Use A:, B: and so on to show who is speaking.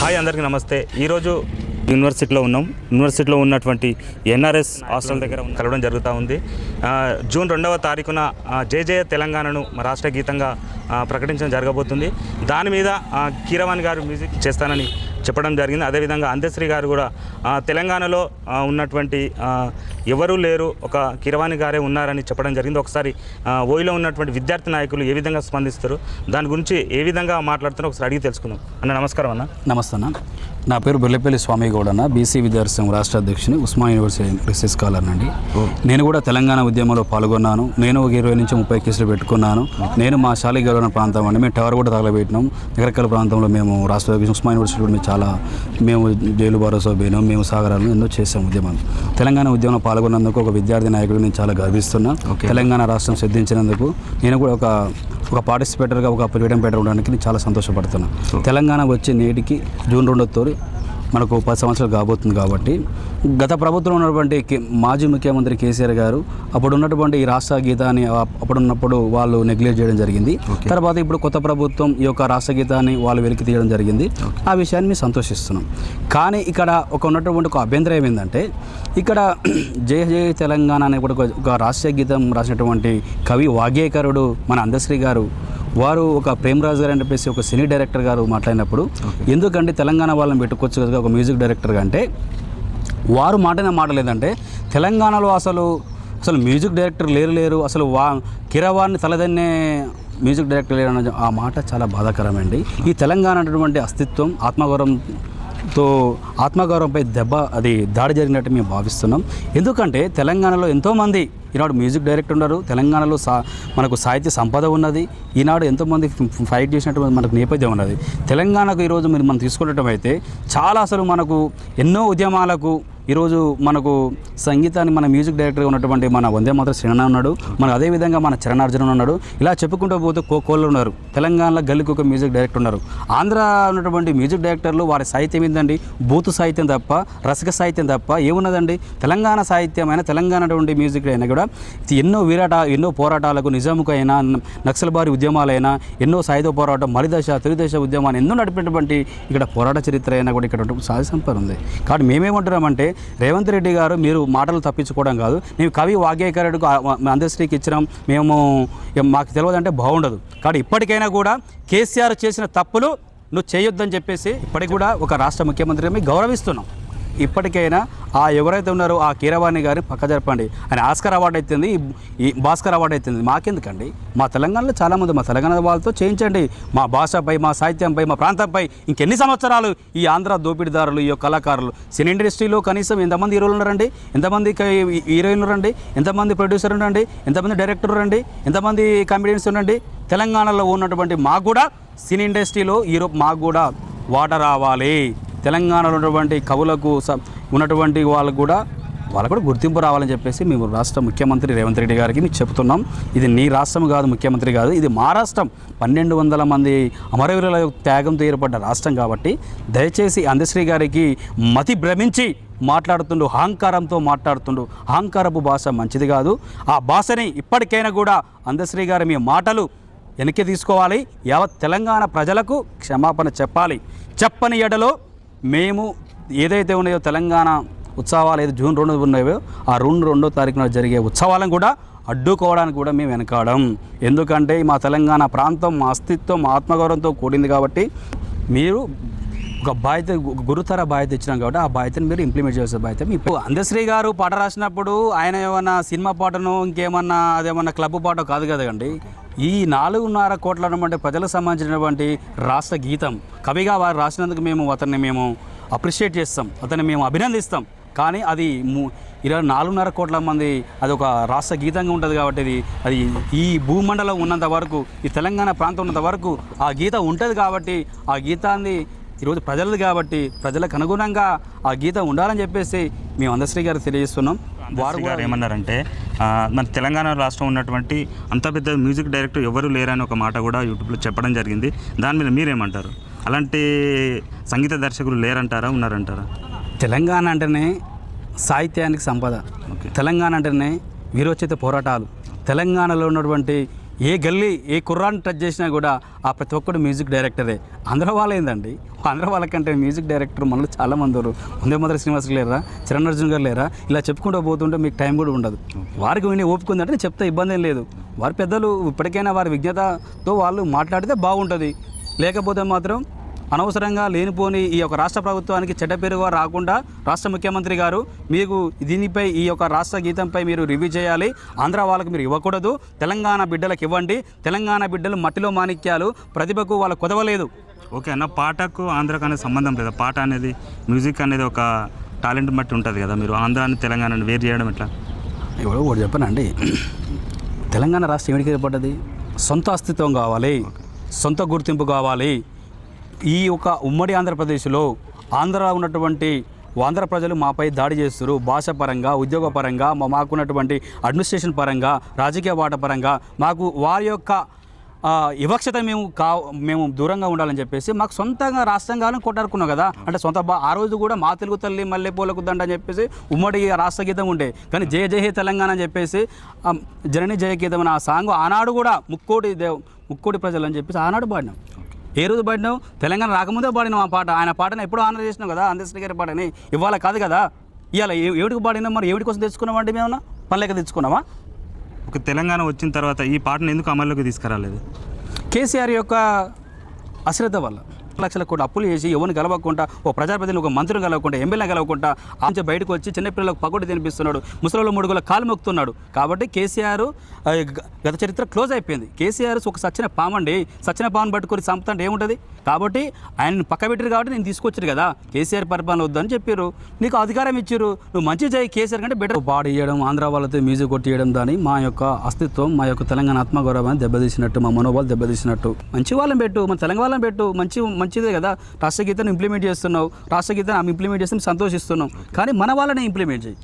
A: Hi అందరికీ నమస్తే. ఈరోజు యూనివర్సిటీలో ఉన్నాం. యూనివర్సిటీలో ఉన్నటువంటి ఎన్ఆర్ఎస్ హాస్టల్ దగ్గర కలవడం జరుగుతూ ఉంది. జూన్ రెండవ తారీఖున జేజే తెలంగాణను మా రాష్ట్ర గీతంగా ప్రకటించడం జరగబోతుంది. దాని మీద కీరవాణి గారు మ్యూజిక్ చేస్తానని చెప్పడం జరిగింది. అదేవిధంగా అందశ్రీ గారు కూడా తెలంగాణలో ఉన్నటువంటి ఎవరూ లేరు ఒక కిరవాణి గారే ఉన్నారని చెప్పడం జరిగింది. ఒకసారి ఓయిలో ఉన్నటువంటి విద్యార్థి నాయకులు ఏ విధంగా స్పందిస్తారు? దాని గురించి ఏ విధంగా మాట్లాడుతున్నారో ఒకసారి అడిగి తెలుసుకుందాం. అన్న నమస్కారం అన్న.
B: నమస్తే అన్న. నా పేరు బొల్లెపల్లి స్వామి గౌడ్ అన్న. బీసీ విద్యార్థి సంఘం రాష్ట్ర అధ్యక్షుని ఉస్మాన్ యూనివర్సిటీ రీసెర్చ్ స్కాలర్ అండి నేను కూడా తెలంగాణ ఉద్యమంలో పాల్గొన్నాను. నేను ఒక ఇరవై నుంచి ముప్పై కేసులు పెట్టుకున్నాను. నేను మా శాలిగౌరవ ప్రాంతం అండి. మేము టవర్ కూడా తగలబెట్టినాం నగరకల్ ప్రాంతంలో మేము రాష్ట్ర అధ్యక్షుడు ఉస్మాన్ యూనివర్సిటీ కూడా మేము చాలా మేము జైలు భరోసా పోయినాం. మేము సాగరాలు ఎన్నో చేసాం ఉద్యమం తెలంగాణ ఉద్యమంలో పాల్గొన్నందుకు ఒక విద్యార్థి నాయకుడు నేను చాలా గర్విస్తున్నా. తెలంగాణ రాష్ట్రం సిద్ధించినందుకు నేను కూడా ఒక ఒక పార్టిసిపేటర్గా ఒక ఫ్రీడమ్ పేటర్ ఉండడానికి నేను చాలా సంతోషపడుతున్నాను తెలంగాణ వచ్చే నేటికి జూన్ రెండో తోరి మనకు పది సంవత్సరాలు కాబోతుంది కాబట్టి గత ప్రభుత్వంలో ఉన్నటువంటి మాజీ ముఖ్యమంత్రి కేసీఆర్ గారు అప్పుడు ఉన్నటువంటి ఈ రాష్ట్ర గీతాన్ని ఆ- అప్పుడు ఉన్నప్పుడు వాళ్ళు నెగ్లెక్ట్ చేయడం జరిగింది. తర్వాత ఇప్పుడు కొత్త ప్రభుత్వం ఈ యొక్క రాష్ట్ర గీతాన్ని వాళ్ళు వెలికి తీయడం జరిగింది. ఆ విషయాన్ని మేము సంతోషిస్తున్నాం. కానీ ఇక్కడ ఒక ఉన్నటువంటి ఒక అభ్యంతరం ఏమైందంటే ఇక్కడ జయ జయ తెలంగాణ అనే ఒక- రాష్ట్రీయ గీతం రాసినటువంటి కవి వాగ్గేయకరుడు మన అందశ్రీ గారు వారు ఒక ప్రేమరాజు గారు అని చెప్పేసి ఒక సినీ డైరెక్టర్ గారు మాట్లాడినప్పుడు ఎందుకంటే తెలంగాణ వాళ్ళని పెట్టుకోవచ్చు కదా ఒక మ్యూజిక్ డైరెక్టర్గా అంటే వారు మాటనే మాట లేదంటే తెలంగాణలో అసలు అసలు మ్యూజిక్ డైరెక్టర్ లేరు లేరు అసలు వా కిరవాణి తలదన్నే మ్యూజిక్ డైరెక్టర్ లేరు అన్న ఆ మాట చాలా బాధాకరమండి ఈ తెలంగాణ అన్నటువంటి అస్తిత్వం సో ఆత్మగౌరవంపై దెబ్బ అది దాడి జరిగినట్టు మేము భావిస్తున్నాం. ఎందుకంటే తెలంగాణలో ఎంతోమంది ఈనాడు మ్యూజిక్ డైరెక్టర్ ఉన్నారు. తెలంగాణలో సా మనకు సాహిత్య సంపద ఉన్నది. ఈనాడు ఎంతోమంది ఫైట్ చేసినట్టు మనకు నేపథ్యం ఉన్నది. తెలంగాణకు ఈరోజు మీరు మనం తీసుకున్నట్టయితే చాలా అసలు మనకు ఎన్నో ఉద్యమాలకు ఈరోజు మనకు సంగీతాన్ని మన మ్యూజిక్ డైరెక్టర్గా ఉన్నటువంటి మన వందే మాత్ర శ్రీనన్న ఉన్నాడు. మన అదేవిధంగా మన చరణార్జున ఉన్నాడు. ఇలా చెప్పుకుంటూ పోతే కో కోళ్ళు ఉన్నారు. తెలంగాణలో గల్లికి ఒక మ్యూజిక్ డైరెక్టర్ ఉన్నారు. ఆంధ్ర ఉన్నటువంటి మ్యూజిక్ డైరెక్టర్లు వారి సాహిత్యం ఏంటండి బూతు సాహిత్యం తప్ప రసిక సాహిత్యం తప్ప ఏమున్నదండి? తెలంగాణ సాహిత్యం అయినా తెలంగాణ అటువంటి మ్యూజిక్ అయినా కూడా ఎన్నో విరాట ఎన్నో పోరాటాలకు నిజాముకు అయినా నక్సల్బారి ఉద్యమాలైనా ఎన్నో సాయుధ పోరాటం మలిదశ తొలిదశ ఉద్యమాన్ని ఎన్నో నడిపినటువంటి ఇక్కడ పోరాట చరిత్ర అయినా కూడా ఇక్కడ సాధి సంపద ఉంది. కాబట్టి మేమేమంటున్నామంటే రేవంత్ రెడ్డి గారు మీరు మాటలు తప్పించుకోవడం కాదు. మేము కవి వాగ్గేయకారుడికి అందశ్రీకి ఇచ్చినాం. మేము మాకు మాకు తెలియదంటే బాగుండదు. కాబట్టి ఇప్పటికైనా కూడా కేసీఆర్ చేసిన తప్పులు నువ్వు చేయొద్దని చెప్పేసి ఇప్పటికి కూడా ఒక రాష్ట్ర ముఖ్యమంత్రిగా మేము గౌరవిస్తున్నాం. ఇప్పటికైనా ఆ ఎవరైతే ఉన్నారో ఆ కీరవాణి గారిని పక్క జరపండి. ఆయన ఆస్కర్ అవార్డు అవుతుంది ఈ భాస్కర్ అవార్డు అవుతుంది మాకెందుకండి? మా తెలంగాణలో చాలామంది మా తెలంగాణ వాళ్ళతో చేయించండి. మా భాషపై మా సాహిత్యంపై మా ప్రాంతంపై ఇంకెన్ని సంవత్సరాలు ఈ ఆంధ్ర దోపిడీదారులు ఈ కళాకారులు? సినీ ఇండస్ట్రీలో కనీసం ఎంతమంది హీరోలు ఉన్నారండి? ఎంతమంది క- హీరోయిన్లు రండి ఎంతమంది ప్రొడ్యూసర్ ఉండండి? ఎంతమంది డైరెక్టర్ రండి ఎంతమంది కామెడియన్స్ ఉండండి? తెలంగాణలో ఉన్నటువంటి మాకు కూడా సినీ ఇండస్ట్రీలో హీరో మాకు కూడా వాట రావాలి. తెలంగాణలో ఉన్నటువంటి కవులకు స- ఉన్నటువంటి వాళ్ళకు కూడా వాళ్ళకు కూడా గుర్తింపు రావాలని చెప్పేసి మేము రాష్ట్ర ముఖ్యమంత్రి రేవంత్ రెడ్డి గారికి మీకు చెప్తున్నాం. ఇది నీ రాష్ట్రం కాదు ముఖ్యమంత్రి కాదు. ఇది మా రాష్ట్రం. పన్నెండు వందల మంది అమరవీరుల త్యాగంతో ఏర్పడ్డ రాష్ట్రం కాబట్టి దయచేసి అందశ్రీ గారికి మతి భ్రమించి మాట్లాడుతుండు అహంకారంతో మాట్లాడుతుండు. అహంకారపు భాష మంచిది కాదు. ఆ భాషని ఇప్పటికైనా కూడా అందశ్రీ గారి మీ మాటలు వెనక్కి తీసుకోవాలి. యావత్ తెలంగాణ ప్రజలకు క్షమాపణ చెప్పాలి. చెప్పని ఎడలో మేము ఏదైతే ఉన్నాయో తెలంగాణ ఉత్సవాలు ఏదో జూన్ రెండు ఉన్నాయో ఆ రెండు రెండో తారీఖున జరిగే ఉత్సవాలను కూడా అడ్డుకోవడానికి కూడా మేము వెనకాడం. ఎందుకంటే మా తెలంగాణ ప్రాంతం మా అస్తిత్వం మా ఆత్మగౌరవంతో కూడింది కాబట్టి మీరు ఒక బాధ్యత గురుతర బాధ్యత ఇచ్చినాం కాబట్టి ఆ బాధ్యతను మీరు ఇంప్లిమెంట్ చేసే బాధ్యత ఇప్పుడు అందశ్రీ గారు పాట రాసినప్పుడు ఆయన ఏమన్నా సినిమా పాటను ఇంకేమన్నా అదేమన్నా క్లబ్ పాట కాదు కదండి ఈ నాలుగున్నర కోట్ల ప్రజలకు సంబంధించినటువంటి రాష్ట్ర గీతం కవిగా వారు రాసినందుకు మేము అతన్ని మేము అప్రిషియేట్ చేస్తాం అతన్ని మేము అభినందిస్తాం. కానీ అది ఇరవై నాలుగున్నర కోట్ల మంది అది ఒక రాష్ట్ర గీతంగా ఉంటుంది కాబట్టి ఇది అది ఈ భూమండలం ఉన్నంత వరకు ఈ తెలంగాణ ప్రాంతం ఉన్నంత వరకు ఆ గీత ఉంటుంది కాబట్టి ఆ గీతాన్ని ఈరోజు ప్రజలది కాబట్టి ప్రజలకు అనుగుణంగా ఆ గీత ఉండాలని చెప్పేసి మేము అందశ్రీ గారు తెలియజేస్తున్నాం.
A: వారు గారు ఏమన్నారంటే మన తెలంగాణ రాష్ట్రం ఉన్నటువంటి అంత పెద్ద మ్యూజిక్ డైరెక్టర్ ఎవరు లేరని ఒక మాట కూడా యూట్యూబ్లో చెప్పడం జరిగింది. దాని మీద మీరేమంటారు? అలాంటి సంగీత దర్శకులు లేరంటారా? ఉన్నారంటారా?
B: తెలంగాణ అంటేనే సాహిత్యానికి సంపద. తెలంగాణ అంటేనే వీరోచిత పోరాటాలు. తెలంగాణలో ఉన్నటువంటి ఏ గల్లీ ఏ కుర్రాన్ని టచ్ చేసినా కూడా ఆ ప్రతి ఒక్కడు మ్యూజిక్ డైరెక్టరే ఆంధ్ర వాళ్ళేందండి? ఆంధ్ర వాళ్ళకంటే మ్యూజిక్ డైరెక్టర్ మనలో చాలా మంది ఉన్నారు. ముందే మొదటి శ్రీనివాస్ లేరా? చరణ్ అర్జున్ గారు లేరా? ఇలా చెప్పుకుంటూ పోతుంటే మీకు టైం కూడా ఉండదు. వారికి విని ఒప్పుకుందంటే చెప్తే ఇబ్బంది ఏం లేదు. వారి పెద్దలు ఇప్పటికైనా వారి విజ్ఞతతో వాళ్ళు మాట్లాడితే బాగుంటుంది. లేకపోతే మాత్రం అనవసరంగా లేనిపోని ఈ యొక్క రాష్ట్ర ప్రభుత్వానికి చెడ్డ పేరుగా రాకుండా రాష్ట్ర ముఖ్యమంత్రి గారు మీకు దీనిపై ఈ యొక్క రాష్ట్ర గీతంపై మీరు రివ్యూ చేయాలి. ఆంధ్ర వాళ్ళకి మీరు ఇవ్వకూడదు. తెలంగాణ బిడ్డలకు ఇవ్వండి. తెలంగాణ బిడ్డలు మట్టిలో మాణిక్యాలు. ప్రతిభకు వాళ్ళకు కుదవలేదు.
A: ఓకే అన్న పాటకు ఆంధ్రకు అనేది సంబంధం లేదా? పాట అనేది మ్యూజిక్ అనేది ఒక టాలెంట్ బట్టి ఉంటుంది కదా? మీరు ఆంధ్రాని తెలంగాణని వేరు చేయడం ఎట్లా?
B: ఎవడో ఒకటి చెప్పనండి. తెలంగాణ రాష్ట్రం ఏమిటికి ఏర్పడ్డది? సొంత అస్తిత్వం కావాలి. సొంత గుర్తింపు కావాలి. ఈ యొక్క ఉమ్మడి ఆంధ్రప్రదేశ్లో ఆంధ్ర ఉన్నటువంటి ఆంధ్ర ప్రజలు మాపై దాడి చేస్తారు భాష పరంగా ఉద్యోగ పరంగా మా- మాకున్నటువంటి అడ్మినిస్ట్రేషన్ పరంగా రాజకీయ వాట పరంగా. మాకు వారి యొక్క వివక్షత మేము కా మేము దూరంగా ఉండాలని చెప్పేసి మాకు సొంతంగా రాష్ట్రంగానే కొట్టాడుకున్నాం కదా. అంటే సొంత బా ఆ రోజు కూడా మా తెలుగు తల్లి మల్లెపూలకు దండ అని చెప్పేసి ఉమ్మడి రాష్ట్ర గీతం ఉండే. కానీ జయ జయ తెలంగాణ అని చెప్పేసి జనని జయ గీతం అని ఆ సాంగ్ ఆనాడు కూడా ముక్కోటి దేవ్ ముక్కోటి ప్రజలు అని చెప్పేసి ఆనాడు పాడినాం. ఏ రోజు పాడినావు? తెలంగాణ రాకముందే పాడినాం ఆ పాట. ఆయన పాటను ఎప్పుడో ఆనర్ చేసినాం కదా? అందశ్రీ గారి పాటని. ఇవాళ కాదు కదా? ఇవాళ ఏ- ఏడికి పాడినాం మరి? ఏమిటి కోసం తెచ్చుకున్నామంటే మేము పనులేక తెచ్చుకున్నామా
A: ఒక తెలంగాణ వచ్చిన తర్వాత ఈ పాటను ఎందుకు అమల్లోకి తీసుకురాలేదు?
B: కేసీఆర్ యొక్క అశ్రద్ధ వల్ల. లక్షల కోట్ల అప్పులు చేసి ఎవరిని గెలవకుండా ఓ ప్రజాప్రతిని ఒక మంత్రిని గెలవకుండా ఎమ్మెల్యే గెలవకుండా ఆంచ బయటకు వచ్చి చిన్నపిల్లలకు పగొట్టు తినిపిస్తున్నాడు ముసలి ముడుగుల కాలు మొక్కుతున్నాడు. కాబట్టి కేసీఆర్ ఆ, గత చరిత్ర క్లోజ్ అయిపోయింది. కేసీఆర్ ఒక సచ్చిన పామండి. సచ్చిన పాము పట్టుకొని చంపుతుంటే ఏముంటుంది? కాబట్టి ఆయన పక్క పెట్టారు కాబట్టి నేను తీసుకొచ్చారు కదా. కేసీఆర్ పరిపాలన వద్దని చెప్పారు నీకు అధికారం ఇచ్చారు నువ్వు మంచి చేయి కేసీఆర్ కంటే బెటర్ పాడు ఇవ్వడం ఆంధ్ర వాళ్ళతో మ్యూజిక్ కొట్టియడం దాని మా యొక్క అస్తిత్వం మా యొక్క తెలంగాణ ఆత్మగౌరవాన్ని దెబ్బతీసినట్టు మా మనోభావాలు దెబ్బతీసినట్టు. మంచి వాళ్ళని పెట్టు మన తెలంగాణ వాళ్ళని పెట్టు. మంచి మంచిదే కదా. రాష్ట్ర గీతాన్ని ఇంప్లిమెంట్ చేస్తున్నావు రాష్ట్ర గీతాన్ని ఇంప్లిమెంట్ చేస్తే సంతోషిస్తున్నాం కానీ మన వాళ్ళని ఇంప్లిమెంట్ చేయి.